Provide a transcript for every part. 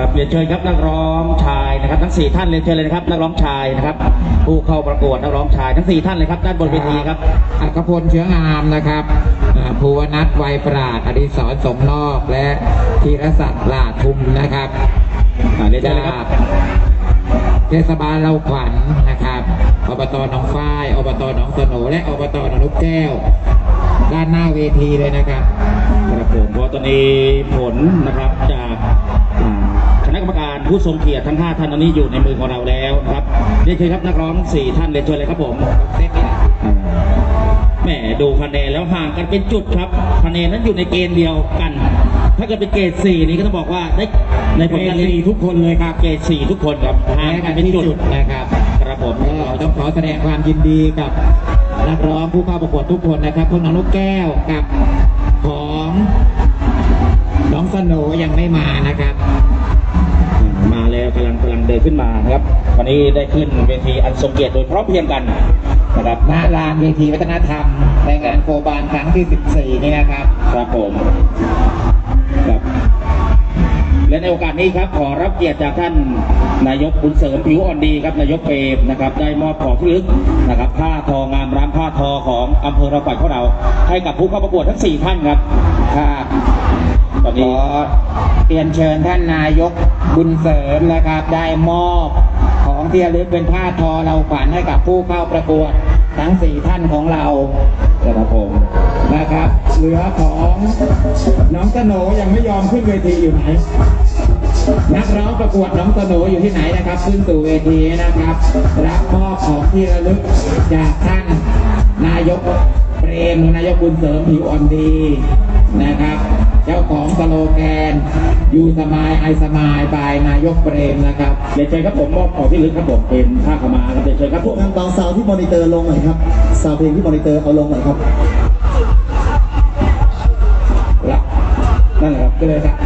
ครับเรียนเชิญครับนักร้องชายนะครับทั้งสี่ท่านเรียนเชิญเลยนะครับนักร้องชายนะครับ ผู้เข้าประกวดนักร้องชายทั้งสี่ท่านเลยครับด้านบนเวทีครับอัครพลเชื้องามนะครับอ่าภูวนัทไวยปราดอดิศรสมนอกและธีรศักดิ์ลาทุมนะครับอ่าเรียนเชิญเลยครับ เทศบาลเราขวัญนะครับอบตหนองฝ้ายอบตหนองสโหนและอบตหนองนกแก้ว ด้านหน้าเวทีเลยนะครับ ครับผมเพราะตอนนี้ผลนะครับจา ผู้ทรงเกียรติทั้ง 5 ท่านตอนนี้อยู่ในมือของเราแล้วนะครับเรียนเชิญครับนักร้อง 4 ท่านเรียนเชิญเลยครับผมเส้นนี้นะอ่าแหมดูคะแนนแล้วห่างกันเป็นจุดครับคะแนนนั้นอยู่ในเกณฑ์เดียวกัน ถ้าเกิดเป็นเกรด4นี่ก็ต้องบอกว่าได้ในผลการเรียนทุกคนเลยครับเกรด4ทุกคนครับห่างแพ้กักันนเป็นที่จุดจุดนะครับครับผมก็ต้องขอแสดงความยินดีกับนักร้องผู้เข้าประกวดทุกคนนะครับพวกน้องนกแก้วกับของน้องสโหนยังไม่มานะครับ มาแล้วกำลังกำลังเดินขึ้นมานะครับ วันนี้ได้ขึ้นเวทีอันทรงเกียรติโดยพร้อมเพรียงกันนะครับณลานเวทีวัฒนธรรมในงานโคบานครั้งที่ 14 นี่นะครับ ครับผมครับและในโอกาสนี้ครับขอรับเกียรติจากท่านนายกบุญเสริมผิวอ่อนดีครับนายกเปรมนะครับได้มอบของที่ระลึกนะครับผ้าทองามร้านผ้าทอของอำเภอเราปัดของเรา ให้กับผู้เข้าประกวดทั้ง 4 ท่านครับครับตอน ขอเรียนเชิญท่านนายกบุญเสริมนะครับ ได้มอบของที่ระลึกเป็นผ้าทอเราขวัญให้กับผู้เข้าประกวดทั้ง4ท่านของเราครับผมนะครับ เหลือของน้องสโหนยังไม่ยอมขึ้นเวทีอยู่ไหนนักร้องประกวดน้องสโหนอยู่ที่ไหนนะครับ ขึ้นสู่เวทีนะครับรับมอบของที่ระลึกจากท่านนายกเปรมนายกบุญเสริมผิวอ่อนดีนะครับ เจ้าของสโลแกนอยู่สมายไอสมายบายนายกเปรมนะครับเรียนเชิญครับผมมอบของที่ระลึกครับผมเป็นผ้าขาวมาครับเรียนเชิญครับผมทางบางซาวที่มอนิเตอร์ลงหน่อยครับซาวเพลงที่มอนิเตอร์เอาลงหน่อยครับรับนั่นแหละครับก็เลยครับ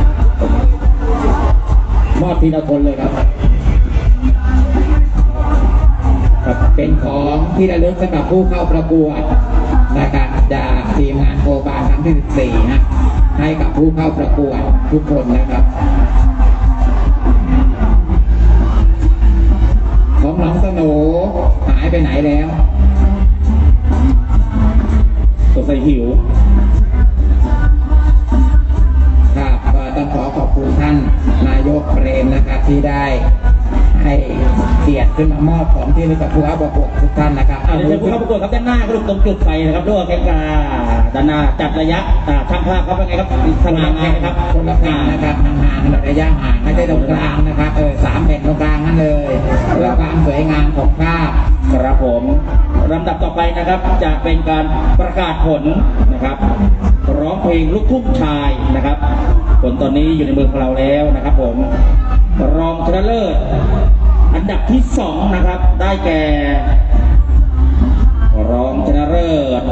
มอบทีละคนเลยครับครับเป็นของที่ระลึกสำหรับผู้เข้าประกวดนะครับจากทีมงานโคบาลครั้งที่14นะ ให้กับผู้เข้าประกวดทุกคนนะครับ ของน้องสโหนหายไปไหนแล้วสงสัยหิวครับต้องขอขอบคุณท่านนายกเปรมนะครับที่ได้ ให้เกียรติขึ้นมามอบของที่ระลึกกับผู้เข้าประกวดทุกท่านนะครับอ่าเดี๋ยวผู้เข้าประกวดครับด้านหน้าก็ลูกตรงจุดไฟนะครับด้วยแข่งกาด้านหน้าจัดระยะอ่าช่างภาพครับเป็นไงครับสนามไงนะครับคนละฝั่งนะครับห่างๆระยะห่างไม่ใช่ตรงกลางนะครับเออสามแผ่นตรงกลางนั่นเลยเพื่อความสวยงามของภาพครับผมลำดับต่อไปนะครับจะเป็นการประกาศผลนะครับร้องเพลงลูกทุ่งชายนะครับ ผลตอนนี้อยู่ในมือของเราแล้วนะครับผม รองชนะเลิศอันดับที่สองนะครับ ได้แก่ รองชนะเลิศ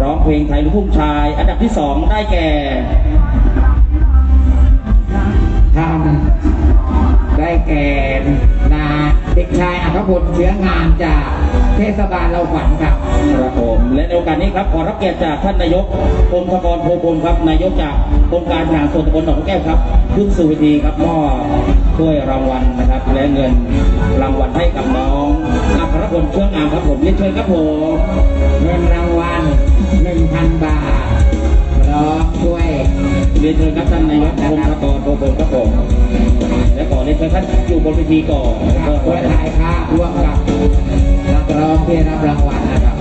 ร้องเพลงไทยลูกทุ่งชาย อันดับที่สองได้แก่ทำได้แก่นาเด็กชาย อัครพลเชื้องามจากเทศบาลเราขวัญครับครับผมและในโอกาสนี้ครับขอรับเกียรติจากท่านนายกพงศกรโพพลครับนายกจากองค์การบริหารส่วนตำบลหนองแก้วครับขึ้นสู่เวทีครับมอบถ้วยรางวัลนะครับ และเงินรางวัลให้กับน้องอัครพลเชื่องามครับผมเรียนเชิญครับผมเงินรางวัล1,000 บาทพร้อมด้วย เรียนเชิญครับท่านนายกพงศกรโพพลครับผมและขอเรียนเชิญท่านอยู่บนเวทีก่อนแล้วก็เพื่อถ่ายภาพร่วมกับนักร้องที่รับรางวัลนะครับ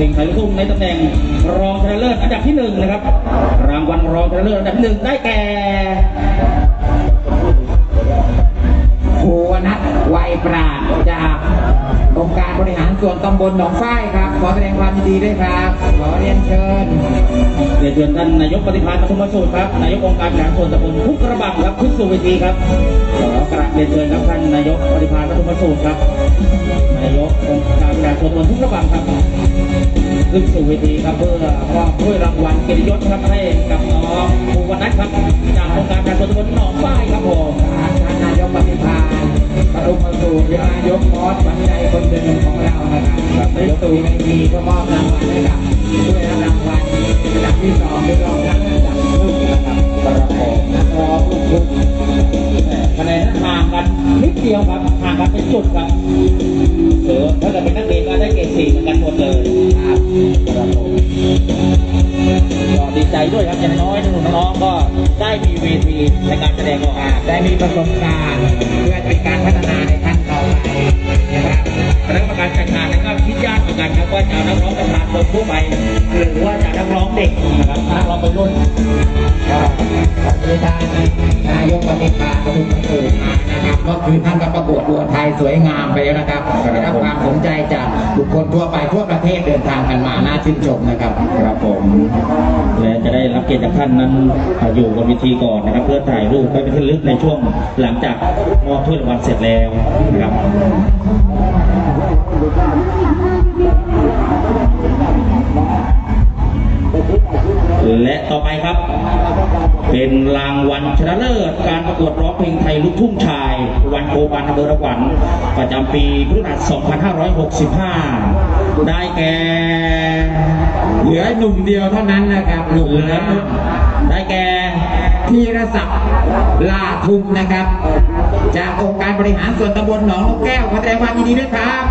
วัลร้องเพลงไทยลูกทุ่งในตำแหน่งรองชนะเลิศอันดับที่หนึ่งนะครับ รางวัลรองชนะเลิศอันดับที่หนึ่งได้แก่ภูวนัทไวยปราดจากองค์การบริหารส่วนตำบลหนองฝ้ายครับ ขอแสดงความยินดีด้วยครับ ขอเรียนเชิญเรียนเชิญท่านนายกปฏิภาณปทุมสูตรครับ นายกองค์การบริหารส่วนตำบลทุกระบังครับขึ้นสู่เวทีครับขอกราบ เรียนเชิญครับท่านนายกปฏิภาณปทุมสูตรครับ นายกองค์การบริหารส่วนตำบลทุกระบังครับ ขึ้นสู่เวทีครับเพื่อมอบถ้วยรางวัลเกียรติยศครับให้กับน้องภูวนัทครับจากองค์การบริหารส่วนตำบลหนองฝ้ายครับผมท่านนายกปฏิภาณปรุมาสู่นายกมอสปัจจัยคนเดิมของเรานะครับในสู่ในปีก็มอบรางวัลให้กับผู้ได้รับรางวัลระดับที่สองหรือ ดเดียวครับห่างกันเป็นจุดครับหรือถ้าเกิดเป็นนักเรียนก็ได้เกรดสี่เหมือนกันหมดเลยครับครับผมก็ดีใจด้วยครับอย่างน้อยหนุ่มน้องๆก็ได้มีเวทีในการแสดงออกอ่าได้มีประสบการณ์เพื่อเป็นการพัฒนาในขั้น นะครับก็คือท่านก็ประกวดบัวไทยสวยงามไปแล้วนะครับได้รับความสนใจจากบุคคลทั่วไปทั่วประเทศเดินทางกันมาน่าชื่นชมนะครับครับผมและจะได้รับเกียรติจากท่านนั้นอยู่บนเวทีก่อนนะครับ เพื่อถ่ายรูปไปเป็นที่ระลึกในช่วงหลังจากมอบถ้วยรางวัลเสร็จแล้วนะครับ และต่อไปครับ เป็นรางวัลชนะเลิศการประกวดร้องเพลงไทยลูกทุ่งชาย วันโกบันอำเภอระหวันประจำปีพุทธศักราช2565 ได้แก่เหลือหนุ่มเดียวเท่านั้นนะครับหนุ่มเหลือนะได้แก่พีรศักดิ์ลาทุมนะครับ จากองค์การบริหารส่วนตำบลหนองนกแก้วขอแสดงความยินดีด้วยครับ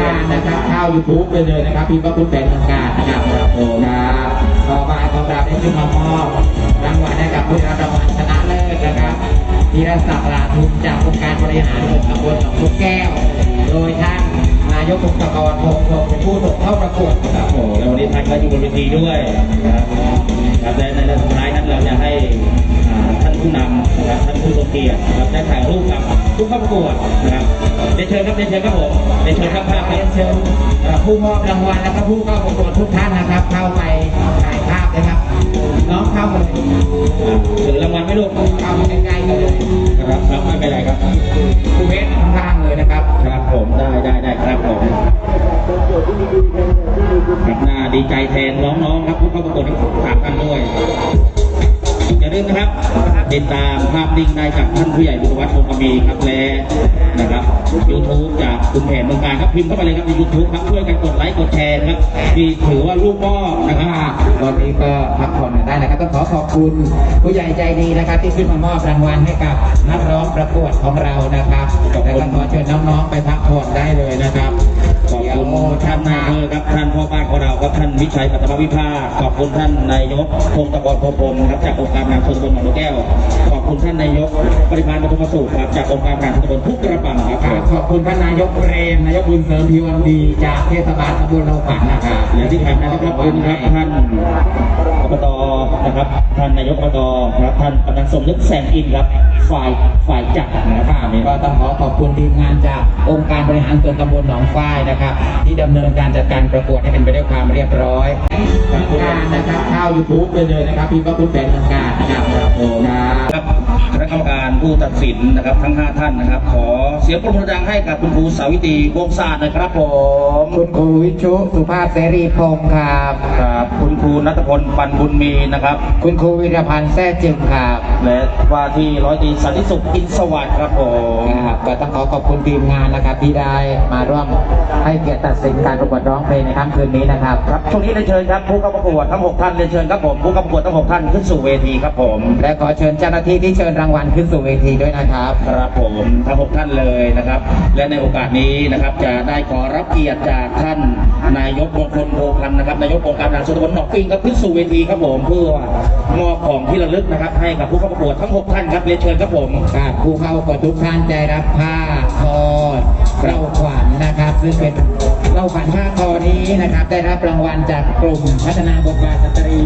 การนะครับเข้า YouTube ไปเลยนะครับพิมพ์ว่าคุณแฟนทางการนะครับโอ้ครับ ต่อไปของเราได้ขึ้นมามอบรางวัลให้กับผู้ได้รับรางวัลชนะเลิศนะครับพีรศักดิ์ลาทุมจากองค์การบริหารส่วนตำบลหนองนกแก้ว โดยท่านนายกองค์กรพงศ์พงศ์เป็นผู้ส่งเข้าประกวดครับโอ้แล้ววันนี้ท่านก็อยู่บนเวทีด้วยนะครับครับและในสุดท้ายนั้นเราจะให้ท่านผู้นำนะครับท่านผู้ทรงเกียรตินะครับได้ถ่ายรูปกับผู้เข้าประกวดนะครับ เรียนเชิญครับเรียนเชิญครับผมเรียนเชิญครับภาพเรีเรียยนนเชิเชิญญเอ่อผู้มอบรางวัลและก็ผู้เข้าประกวดทุกท่านนะครับ เข้าไปถ่ายภาพนะครับ น้องเข้ามาเลยอ่าถือรางวัลไม่ลูกเข้ามาใกล้ๆกันเลยครับครับไม่เป็นไรครับผู้เวทข้างๆเลยนะครับ ครับผมได้ได้ได้ครับผมครับน่าดีใจแทนน้องๆครับผู้เข้าประกวดทั้งสามท่านด้วยอย่าลืมนะครับ ติดตามภาพนิ่งได้จากท่านผู้ใหญ่บุญวัฒน์วงศ์มีครับและนะครับยูทูบจากคุณแผนเมืองการครับพิมพ์เข้าไปเลยครับในยูทูบครับช่วยกันกดไลค์กดแชร์ครับที่ถือว่าลูกพ่อนะครับตอนนี้ก็พักผ่อนกันได้นะครับต้องขอขอบคุณผู้ใหญ่ใจดีนะครับ ที่ขึ้นมามอบรางวัลให้กับนักร้องประกวดของเรานะครับแล้วก็ขอเชิญน้องๆไปพักผ่อนได้เลยนะครับ คุณท่านนายอำเภอครับท่านพ่อบ้านของเราครับท่านวิชัยปัตตมวิภาคขอบคุณท่านนายกพงศกรพรหมพรหมครับจากองค์การบริหารส่วนตำบลหนองนกแก้ว ขอบคุณท่านนายกปริพานปฐุมสูตรครับจากองค์การบริหารส่วนตำบลทุกกระปังครับครับขอบคุณท่านนายกเรมนายกบุญเสริมพิวันดีจากเทศบาลตำบลเราฝันนะครับและที่ผ่านมานะครับขอบคุณครับท่านอบตนะครับท่านนายกอบตครับท่านกำนันสมนึกแสงอินครับฝ่ายฝ่ายจัดนะครับอันนี้ก็ต้องขอขอบคุณทีมงานจากองค์การบริหารส่วนตำบลหนองฝ้ายนะครับที่ดำเนินการจัดการประกวดให้เป็นไปด้วยความเรียบร้อยการนะครับเข้า YouTube ไปเลยนะครับพิมพ์ว่าคุณแฟนทางการนะครับโอ้ครับครับคณะกรรมการผู้ตัดสินนะครับทั้ง 5 ท่านนะครับ ขอเสียงปรบมือดังให้กับคุณครูสาวิตรีวงศาสตร์นะครับผมคุณครูวิชุสุภาพเสรีพงศ์ครับครับคุณครูนัทพลปันบุญมีนะครับ คุณครูวิรพันธ์แท้จึงครับและว่าที่ร้อยตรีสันติสุขอินสวัสดิ์ครับผมครับก็ต้องขอขอบคุณทีมงานนะครับที่ได้มาร่วมให้เกียรติตัดสินการประกวดร้องเพลงในค่ำคืนนี้นะครับ ครับช่วงนี้เรียนเชิญครับผู้เข้าประกวดทั้ง6ท่านเรียนเชิญครับผมผู้เข้าประกวดทั้ง6ท่านขึ้นสู่เวทีครับผมและขอเชิญเจ้าหน้าที่ที่เชิญรางวัลขึ้นสู่เวทีด้วยนะครับ ครับผมทั้ง6ท่านเลยนะครับ และในโอกาสนี้นะครับจะได้ขอรับเกียรติจากท่าน นายกมงคลโพพันธ์นะครับนายกองค์การบริหารส่วนตำบลหนองปิงครับขึ้นสู่เวทีครับผมเพื่อมอบของที่ระลึกนะครับ ให้กับผู้เข้าประกวดทั้ง6ท่านครับเรียนเชิญครับผม ครับผู้เข้าประกวดทุกท่านได้รับผ้าทอ เราขวัญนะครับ ซึ่งเป็นเราขวัญผ้าทอนี้นะครับ ได้รับรางวัลจากกลุ่มพัฒนาบทบาทสตรี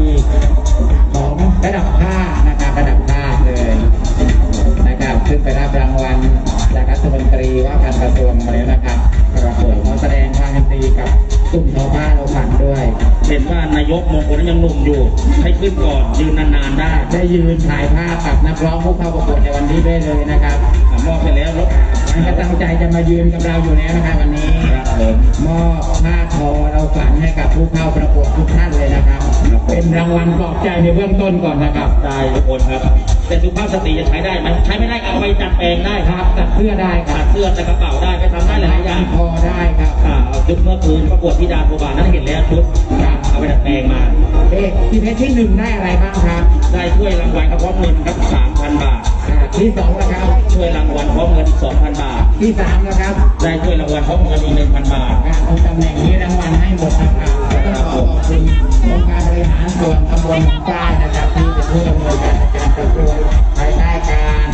ของระดับภาคนะครับระดับภาคเลยนะครับซึ่งไปรับรางวัลจากคณะฐมนตรีว่าการกระทรวงมาแล้วนะครับครับผมขอแสดงความยินดีกับกลุ่มชาวบ้านเราฝันด้วย เห็นว่านายกมงคลนั้นยังหนุ่มอยู่ ให้ขึ้นก่อนยืนนานๆได้ ได้ยืนถ่ายภาพกับนักร้องผู้เข้าประกวดในวันนี้ด้วยเลยนะครับอะมอบไปแล้วรถมัน ก็ตั้งใจจะมายืนกับเราอยู่แล้วนะครับวันนี้ครับผมมอบผ้าทอเราฝันให้กับผู้เข้าประกวดทุกท่านเลยนะครับ เป็นรางวัลปลอบใจในเบื้องต้นก่อนนะครับได้ทุกคนครับ แต่สุภาพสตรีจะใช้ได้ไหมใช้ไม่ได้เอาไปจัดแปลงได้คครัรับบตัดเสื้อได้คตัรับดเสื้อใส่กระเป๋าได้ไปทำได้หลายๆอย่างพอได้ครับอ่าเอาชุดเมื่อคืนประกวดที่ดาโคบานั้นเห็นแล้วชุดครับเอาไปดัดแปลงมา เอ๊ะที่เพชรที่หนึ่งได้อะไรบ้างครับ ได้ถ้วยรางวัลกระเพาะเงินครับ3,000 บาทอ่า ที่สองนะครับถ้วยรางวัลพร้อมเงินอีก2,000 บาท ที่สามนะครับได้ถ้วยรางวัลพร้อมเงินอีก 1,000 บาทการเอาตำแหน่งนี้รางวัลให้หมดนะครับแล้วก็ขอขอบคุณองค์การบริหารส่วนตำบลหนองป้ายนะครับที่เป็นผู้ดำเนินการในการประกวดภายใต้การ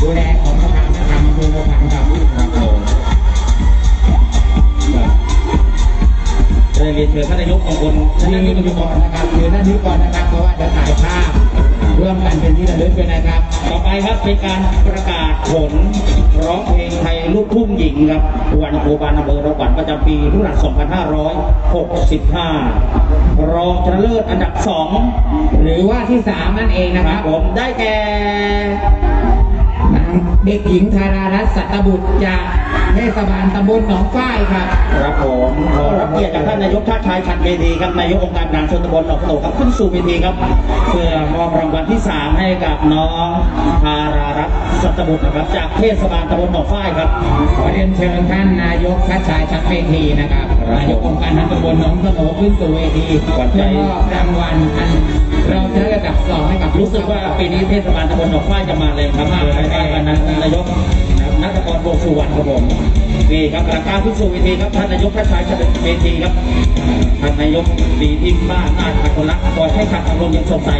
ดูแลของประธานนะครับอำเภอโนขันครับครับผมได้เรียนเชิญท่านนายกของคนท่านท่านนานายยกกอยู่ก่อนนะครับคือท่านนี้ก่อนนะครับเพราะว่าจะถ่ายภาพ ร่วมกันเป็นที่ระลึกด้วยนะครับ ต่อไปครับเป็นการประกาศผลร้องเพลงไทยลูกทุ่งหญิงครับวันโคบานอำเภอระหวันประจำปีพุทธศักราช2565 รองชนะเลิศอันดับ 2 หรือว่าที่สามนั่นเองนะครับ ผมได้แก่นางเด็กหญิงธารารัตน์สัตบุตรจาก เทศบาลตำบลหนองฝ้ายครับครับผมขอรับเกียรติจากท่านนายกชาติชายชันเวทีครับนายกองค์การบริหารส่วนตำบลหนองโตครับขึ้นสู่เวทีครับ เพื่อมอบรางวัลที่3ให้กับน้องธารารัตน์สัตบุตรนะครับ จากเทศบาลตำบลหนองฝ้ายครับ ขอเรียนเชิญท่านนายกชัดชายชัดเวทีนะครับครับนายกองค์การตำบลหนองสโหนขึ้นสู่เวทีขวัญใจเพื่อมอบรางวัลอันเราจะได้ระดับสองให้กับรู้สึกว่าปีนี้เทศบาลตำบลหนองฝ้ายจะมาเลยครับมาในการวันนั้นนายก นัทกรโบกสุวรรณครับผมนี่ครับหลังการขึ้นสู่เวทีครับท่านนายกชาติชายชันเวทีครับท่านนายกดีที่บ้านอาขัดคนรักคอยให้ขัดอารมณ์อย่างสดใส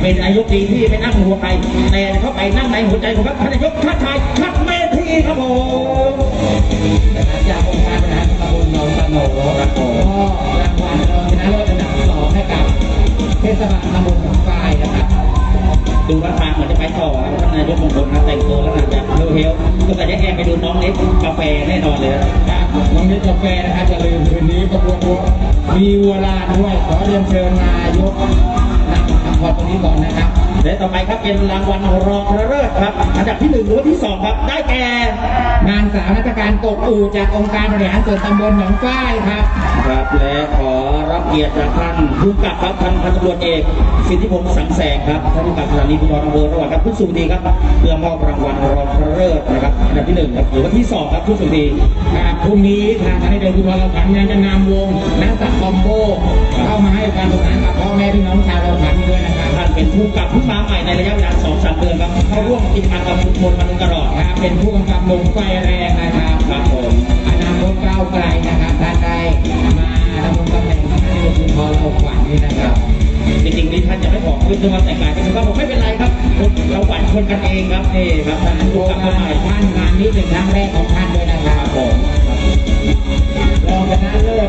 เป็นนายกดีที่ไม่นั่งหัวใครแต่เข้าไปนั่งในหัวใจของครับท่านนายกชาติชายชัดเวทีครับผมจากองค์การบริหารตำบลหนองสโนครับผมก็รางวัลรองชนะเลิศอันดับสองให้กับเทศบาลตำบลหนองฝ้ายนะครับ ดูว่าทางเหมือนจะไปต่อท่านนายกมงคลนะแต่งตัวแล้วนะจะเฮลก็แต่จะแอบไปดูน้องเล็กกาแฟแน่นอนเลยนะครับน้องเล็กกาแฟนะครับจะลืมคืนนี้ประกวดวัวมีวัวลานด้วยขอเรียนเชิญนายกนำคำพรตรงนี้ก่อนนะครับ และต่อไปครับเป็นรางวัลรองชนะเลิศครับ อันดับที่หนึ่งหรือว่าที่สองครับ ได้แก่นางสาวนักการกบอู่จากองค์การบริหารส่วนตำบลหนองฝ้ายครับ ครับและขอรับเกียรติจากท่านผู้กับครับท่านพันตำรวจเอกสิทธิพงศ์สังแสงครับท่านผู้กับสถานีภูธรอำเภอระหว่างครับผู้สูงดีครับเพื่อมอบรางวัลรองชนะเลิศนะครับอันดับที่หนึ่งครับหรือว่าที่สองครับผู้สูงดีครับพรุ่งนี้ทางคณะเดินทุพรเราขันยังจะนำวงนักสัตว์คอมโบเข้ามาให้การสนุกสนานกับพ่อแม่พี่น้องชาวเรา เป็นผู้กำกับผู้มาใหม่ในระยะเวลาสองสามเดือนครับเขาร่วมทีมงานกับชุมชนมาตลอดครับเป็นผู้กำกับลงไฟแรงนะครับครับผมอนาคตก้าวไกลนะครับท่านได้มาดำรงตำแหน่งคณะเดินทุพรเราขัญนี่นะครับ จริงๆนี่ท่านจะไม่บอกขึ้นด้วยว่าแต่งกายกันก็บอกไม่เป็นไรครับเราหวั่นคนกันเองครับนี่ครับท่านผู้กำกับคนใหม่ท่านงานนี้เป็นครั้งแรกของท่านด้วยนะคครัรับบผมรองชนะเลิศ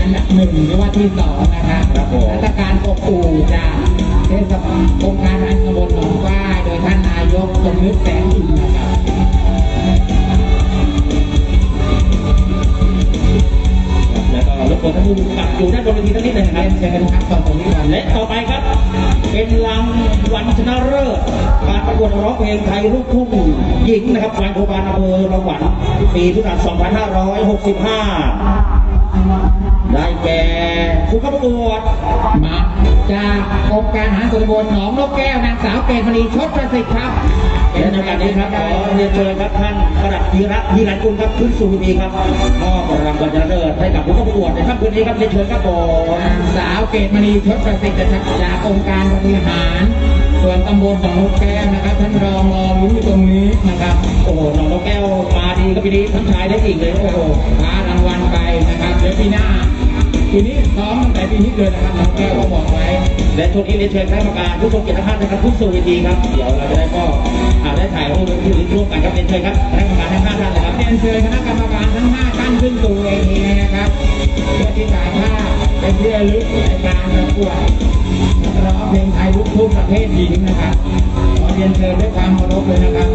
อันดับหนึ่งหรือว่าที่สองนะครับรัฐการปกปูจากเทศบาลองค์การบริหารตำบลหนองฝ้ายโดยท่านนายกสมนึกแสงอินนะครับ ก็รบกวนท่กำกับอยู่ด้านบนเวทีท่านนิดหนึ่งนะคเรีรับยนเชิญครับตอนตรงนี้ก่อนและต่อไปครับ เป็นรางวัลชนะเลิศการประกวดร้องเพลงไทยลูกทุ่งหญิงนะครับวันโคบานอำเภอระหวันปีพุทธศักราช2565 ได้แก่ผู้เข้าประกวดมาจากองค์การหารส่วนบลหนองนกแก้วนางสาวเกศมณีชดประสิทธิ์ครับและในโอกาสนี้ครับขอเรียนเชิญครับท่านประหลัดยีรัตน์ยีรันกุลครับขึ้นสู่เวทีครับมอบราง วดในค่ำคืนนี้ครับเรียนเชิญครับผมนางสาวเกศมณีชดประสิทธิ์นะครับจากองค์การบริหาร ส่วนตำบลหนองนกแก้วนะครับท่านรองรอลุ้นอยู่ตรงนี้นะครับโอ้โหน้องนกแก้วมาดีก็ปีนี้ทั้งชายและหญิงเลยโอ้โอ้โหโหคว้ารางวัลไปนะครับเดี๋ยวปีหน้าปีนี้ซ้อมตั้งแต่ปีนี้เกินนะครับน้องแก้วก็บอกไว้และช่วงนี้เรียนเชิญคณะกรรมการผู้ทรงเกียรติทุกท่านนะครับผู้สู่เวทีครับเดี๋ยวเราจะได้ก็ อาได้ถ่ายรูปที่ร่วมกันครับเรียนเชิญครับคณะกรรมการทั้งห้าท่านเลยครับเรียนเชิญคณะกรรมการทั้ง5ท่านขึ้นสู่เวทีนะครับเพื่อที่ถ่ายภาพเป็นที่ระลึกในการประกวดร้องเพลงไทยลูกทุ่งประเภทหญิงนะครับขอเรียนเชิญด้วยความเคารพเลยนะครับ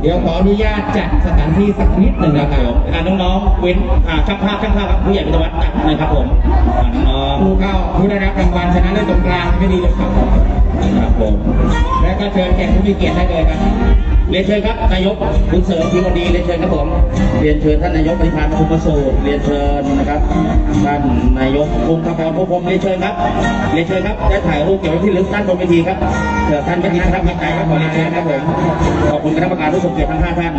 เดี๋ยวขออนุญาตจัดสถานที่สักนิดหนึ่งครันะบคผรับมอ่าน้องๆเว้นอ่าช่างภาพช่างภาพครับผู้ใหญ่พิทวัฒน์ตัดหนะครับผมอ่าน้องผู้เข้าผู้ได้รับรางวัลชนะเลิศสงกรานต์ไม่ดีเลยครับๆ ครับผมและก็เชิญแขกผู้มีเกียรติได้เลยครับ เรียนเชิญครับนายกคุณเสริมพิมพ์ดีเรียนเชิญครับผมเรียนเชิญท่านนายกปฏิภาณคุณประสูติเรียนเชิญนะครับท่านนายกพงศธรพงพงศ์เรียนเชิญครับเรียนเชิญครับได้ถ่ายรูปเก็บไว้ที่ลึกด้านบนเวทีครับเดี๋ยวท่านประธานคณะกรรมการครับขอเรียนเชิญครับผมขอบคุณคณะกรรมการผู้ทรงเกียรติทั้งห้าท่าน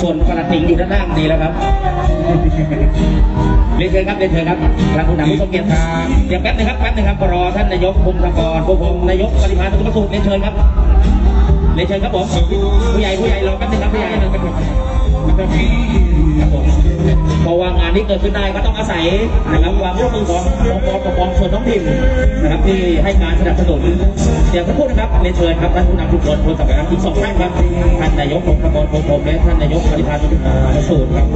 ส่วนประหลัดติงอยู่ด้านล่างดีแล้วครับเรียนเชิญครับเรียนเชิญครับทางคุณนำผู้ทรงเกียรติครับเดี๋ยวแป๊บนึงครับแป๊บนึงครับรอท่านนายกพงศธรพงพงศ์นายกปฏิภาณคุณประสูติเรียนเชิญครับ เรียนเชิญครับผมผู้ใหญ่ผู้ใหญ่รอแป๊บนึงครับผู้ใหญ่ครับผมเพราะว่างานนี้เกิดขึ้นได้ก็ต้องอาศัยนะครับความร่วมมือขององค์กรปกครองส่วนท้องถิ่นนะครับที่ให้การสนับสนุนเดี๋ยวสักครู่นะครับเรียนเชิญครับท่านผู้นำชุมชนคนสำคัญอีกสองท่านครับท่านนายกพงศธรพงพงศ์และท่านนายกปฏิภาณประสูติครับ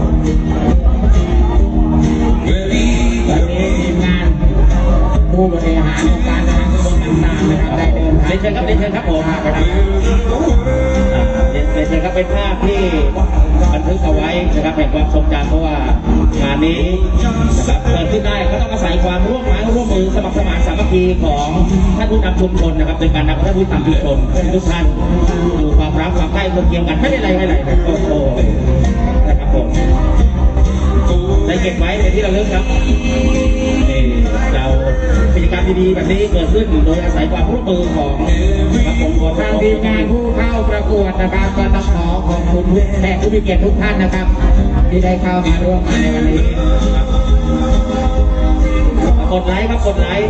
บันทึกเอาไว้นะครับแห่งความทรงจำเพราะว่างานนี้นะครับเกิดขึ้นได้ก็ต้องอาศัยความร่วมไม้ร่วมมือสมัครสมานสามัคคีของท่านผู้นำชุมชนนะครับเป็นการนำท่านผู้นำชุมชนทุกท่านดูความรักความใกล้เคียงกันไม่ได้ไรไม่ไรโอ้โหนะครับผม ได้เก็บไว้เป็นที่ระลึกครับนี่เรากิจกรรมดีๆแบบนี้เกิดขึ้นโดยอาศัยความร่วมมือของครับผมขอทางทีมงานผู้เข้าประกวดนะครับก็ต้องขอขอบคุณทุกแขกผู้มีเกียรติทุกท่านนะครับ ที่ได้เข้ามาร่วมงานในวันนี้ กดไลค์ครับกดไลค์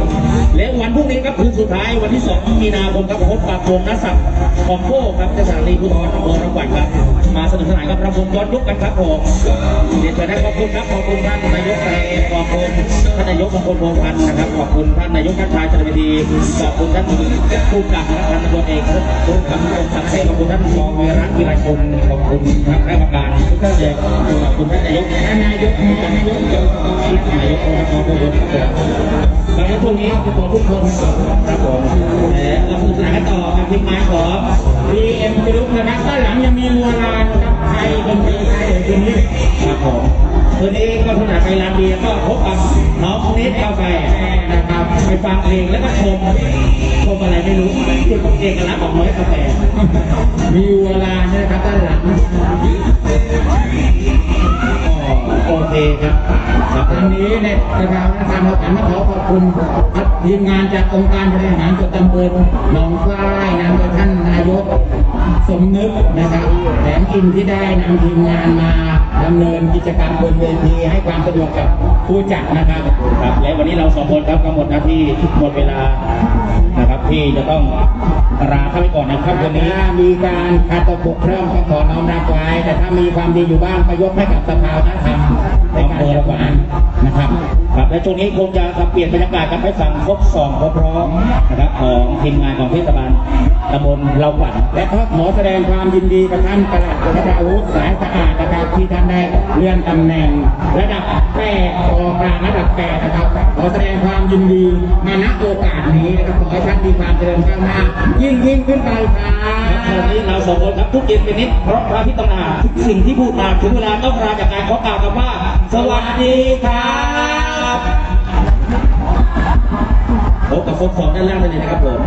และวันพรุ่งนี้ครับคืนสุดท้ายวันที่ 2 มีนาคมครับพบกับวงนัสัตว์ของโก้ครับจสานีภูธรอำเภอระหว่างครับ มาสนุกสนานกับระวงย้อนยุคกันครับผมเรียนเชิญได้ขอบคุณครับขอบคุณท่านนายกไทยขอบคุณท่านนายกมงคลโพพันธ์นะครับขอบคุณท่านนายกท่านชายจันทร์ดีขอบคุณท่านผู้กำกับและท่านตำรวจเอกผู้กำกับสังเกตขอบคุณท่านรองวีระวิไลพลขอบคุณครับคณะกรรมการทุกท่านเลยขอบคุณท่านนายกท่านนายกท่านนายกเกี่ยวกับนายกองค์กรผู้บริหารครับแล้วช่วงนี้ทุกคนทุกคนครับผมและเราสนุกสนานกันต่อกับทีมงานของดีเอ็มลุกนะครับด้านหลังยังมีวัวลานครับไทยดนตรีไทยเลยทีนี้ครับผมคืนนี้ก็สนานไปลานเบียร์ก็พบกับน้องเนสกาแฟนะครับไปฟังเพลงแล้วก็ชมชมอะไรไม่รู้จุดเอกลักษณ์ของน้อยกาแฟมีวัวลานนะครับด้านหลัง โอเคครับวันนี้ในประธานการเราขันมาขอขอบคุณทีมงานจากองค์การบริหารส่วนตำบลหนองคายนำโดยท่านนายกสมนึกนะครับแถมอินที่ได้นำทีมงานมาดำเนินกิจกรรมบนเวทีให้ความสะดวกกับผู้จัดนะครับครับ และวันนี้เราสองคนครับก็หมดหน้าที่หมดเวลานะครับ ที่จะต้องราเข้าไปก่อนนะครับวันนี้มีการคาตกบกพร่องก็ขอน้อมรับไว้ แต่ถ้ามีความดีอยู่บ้างก็ยกให้กับสภาวัฒนธรรมในการเปิดระหวานนะครับครับและช่วงนี้คงจะสับเปลี่ยนบรรยากาศกันไปฟังครบสองครบพร้อมนะครับของทีมงานของเทศบาล ตำบลเราขวัญและก็ขอแสดงความยินดีกับท่านประหลัดพระอาวุธสายสะอาดนะครับที่ท่านได้เลื่อนตำแหน่ง ระดับแปดกองกลางระดับแปดนะครับขอแสดงความยินดีมาณโอกาสนี้นะครับขอให้ท่านมีความเจริญก้าวหน้า ยิ่งยิ่งขึ้นไปครับวันนี้เราสองคนครับทุกเย็นเป็นนิดเพราะพระพิตนาทุกสิ่งที่พูดมาถึงเวลาต้องลาจากการขอกล่าวคำว่า สวัสดีครับพบกับคนสองด้านล่างได้เลยนะครับผม